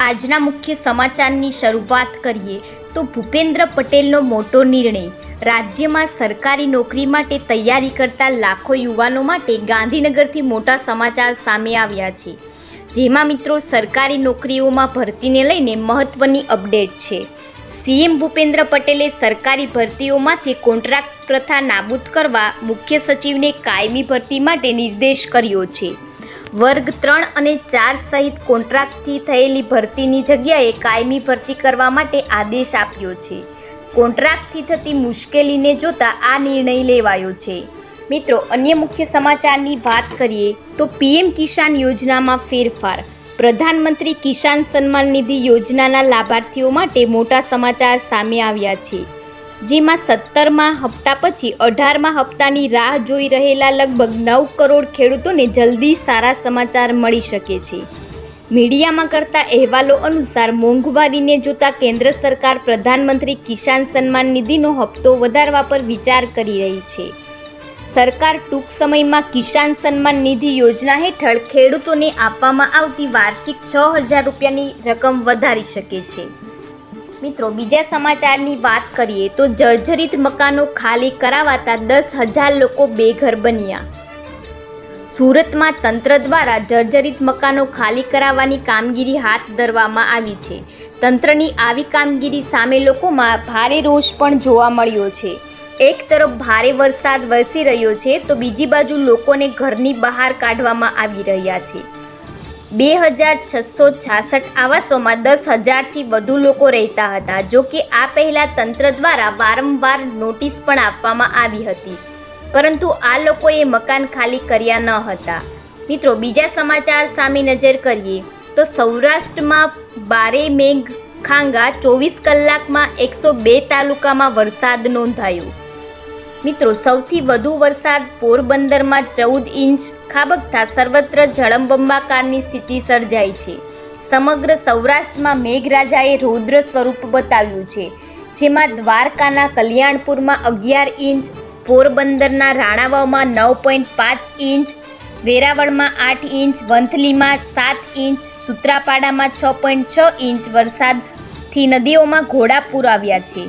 આજના મુખ્ય સમાચારની શરૂઆત કરીએ તો ભૂપેન્દ્ર પટેલનો મોટો નિર્ણય. રાજ્યમાં સરકારી નોકરી માટે તૈયારી કરતા લાખો યુવાનો માટે ગાંધીનગરથી મોટા સમાચાર સામે આવ્યા છે. જેમાં મિત્રો સરકારી નોકરીઓમાં ભરતીને લઈને મહત્વની અપડેટ છે. સીએમ ભૂપેન્દ્ર પટેલે સરકારી ભરતીઓમાંથી કોન્ટ્રાક્ટ પ્રથા નાબૂદ કરવા મુખ્ય સચિવને કાયમી ભરતી માટે નિર્દેશ કર્યો છે. વર્ગ ત્રણ અને ચાર સહિત કોન્ટ્રાક્ટથી થયેલી ભરતીની જગ્યાએ કાયમી ભરતી કરવા માટે આદેશ આપ્યો છે. કોન્ટ્રાક્ટથી થતી મુશ્કેલીને જોતા આ નિર્ણય લેવાયો છે. મિત્રો, અન્ય મુખ્ય સમાચારની વાત કરીએ તો પીએમ કિસાન યોજનામાં ફેરફાર. પ્રધાનમંત્રી કિસાન સન્માન નિધિ યોજનાના લાભાર્થીઓ માટે મોટા સમાચાર સામે આવ્યા છે. જેમાં સત્તરમાં હપ્તા પછી અઢારમા હપ્તાની રાહ જોઈ રહેલા લગભગ નવ કરોડ ખેડૂતોને જલ્દી સારા સમાચાર મળી શકે છે. મીડિયામાં કરતા અહેવાલો અનુસાર મોંઘવારીને જોતા કેન્દ્ર સરકાર પ્રધાનમંત્રી કિસાન સન્માન નિધિનો હપ્તો વધારવા પર વિચાર કરી રહી છે. સરકાર ટૂંક સમયમાં કિસાન સન્માન નિધિ યોજના હેઠળ ખેડૂતોને આપવામાં આવતી વાર્ષિક છ હજાર રૂપિયાની રકમ વધારી શકે છે. મિત્રો, બીજા સમાચારની વાત કરીએ તો જર્જરિત મકાનો ખાલી કરાવાતા દસ હજાર લોકો બેઘર બન્યા. સુરતમાં તંત્ર દ્વારા જર્જરિત મકાનો ખાલી કરાવવાની કામગીરી હાથ ધરવામાં આવી છે. તંત્રની આવી કામગીરી સામે લોકોમાં ભારે રોષ પણ જોવા મળ્યો છે. એક તરફ ભારે વરસાદ વરસી રહ્યો છે, તો બીજી બાજુ લોકોને ઘરની બહાર કાઢવામાં આવી રહ્યા છે. બે હજાર છસો છાસઠ આવાસોમાં દસ હજારથી વધુ લોકો રહેતા હતા, જો કે આ પહેલાં તંત્ર દ્વારા વારંવાર નોટિસ પણ આપવામાં આવી હતી. પરંતુ આ લોકોએ મકાન ખાલી કર્યા ન હતા. મિત્રો, બીજા સમાચાર સામે નજર કરીએ, તો સૌરાષ્ટ્રમાં બારે મેઘ ખાંગા ચોવીસ કલાકમાં એકસો બે તાલુકામાં વરસાદ નોંધાયો. મિત્રો, સૌથી વધુ વરસાદ પોરબંદરમાં ચૌદ ઇંચ, ખાબકતા સર્વત્ર જળબંબાકારની સ્થિતિ સર્જાઈ છે. સમગ્ર સૌરાષ્ટ્રમાં મેઘરાજાએ રૌદ્ર સ્વરૂપ બતાવ્યું છે, જેમાં દ્વારકાના કલ્યાણપુરમાં અગિયાર ઇંચ, પોરબંદરના રાણાવાવમાં નવ પોઈન્ટ પાંચ ઇંચ, વેરાવળમાં આઠ ઇંચ, વંથલીમાં સાત ઇંચ, સૂત્રાપાડામાં છ પોઈન્ટ છ ઇંચ વરસાદથી નદીઓમાં ઘોડાપૂર આવ્યા છે.